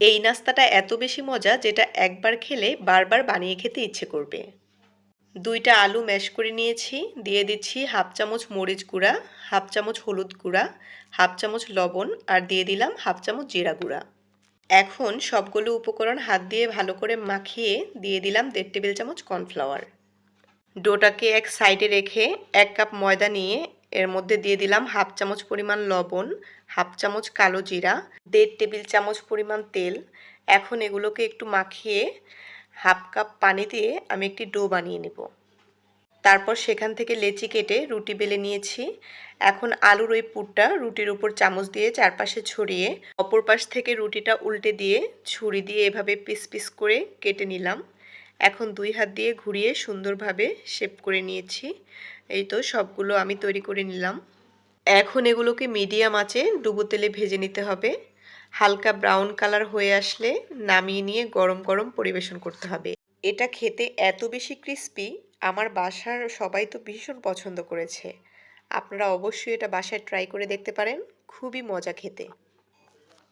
এই নাস্তাটা এত বেশি মজা যেটা একবার খেলে বারবার বানিয়ে খেতে ইচ্ছে করবে। দুইটা আলু ম্যাশ করে নিয়েছি, দিয়ে দিচ্ছি হাফ চামচ মরিচ গুঁড়া, হাফ চামচ হলুদ গুঁড়া, হাফ চামচ লবণ আর দিয়ে দিলাম হাফ চামচ জিরা গুঁড়া। এখন সবগুলো উপকরণ হাত দিয়ে ভালো করে মাখিয়ে দিয়ে দিলাম দেড় টেবিল চামচ কর্নফ্লাওয়ার। ডোটাকে এক সাইডে রেখে এক কাপ ময়দা নিয়ে এর মধ্যে দিয়ে দিলাম হাফ চামচ পরিমাণ লবণ, হাফ চামচ কালো জিরা, দেড় টেবিল চামচ পরিমাণ তেল। এখন এগুলোকে একটু মাখিয়ে হাফ কাপ পানি দিয়ে আমি একটি ডো বানিয়ে নেব। তারপর সেখান থেকে লেচি কেটে রুটি বেলে নিয়েছি। এখন আলুর ওই পুরটা রুটির উপর চামচ দিয়ে চারপাশে ছড়িয়ে অপর পাশ থেকে রুটিটা উল্টে দিয়ে ছুরি দিয়ে এভাবে পিস পিস করে কেটে নিলাম। এখন দুই হাত দিয়ে ঘুরিয়ে সুন্দরভাবে শেপ করে নিয়েছি। এই তো সবগুলো আমি তৈরি করে নিলাম। এখন এগুলোকে মিডিয়াম আঁচে ডুবো তেলে ভেজে নিতে হবে। হালকা ব্রাউন কালার হয়ে আসলে নামিয়ে নিয়ে গরম গরম পরিবেশন করতে হবে। এটা খেতে এত বেশি ক্রিস্পি আমার বাসার সবাই তো ভীষণ পছন্দ করেছে। আপনারা অবশ্যই এটা বাসায় ট্রাই করে দেখতে পারেন। খুবই মজা খেতে।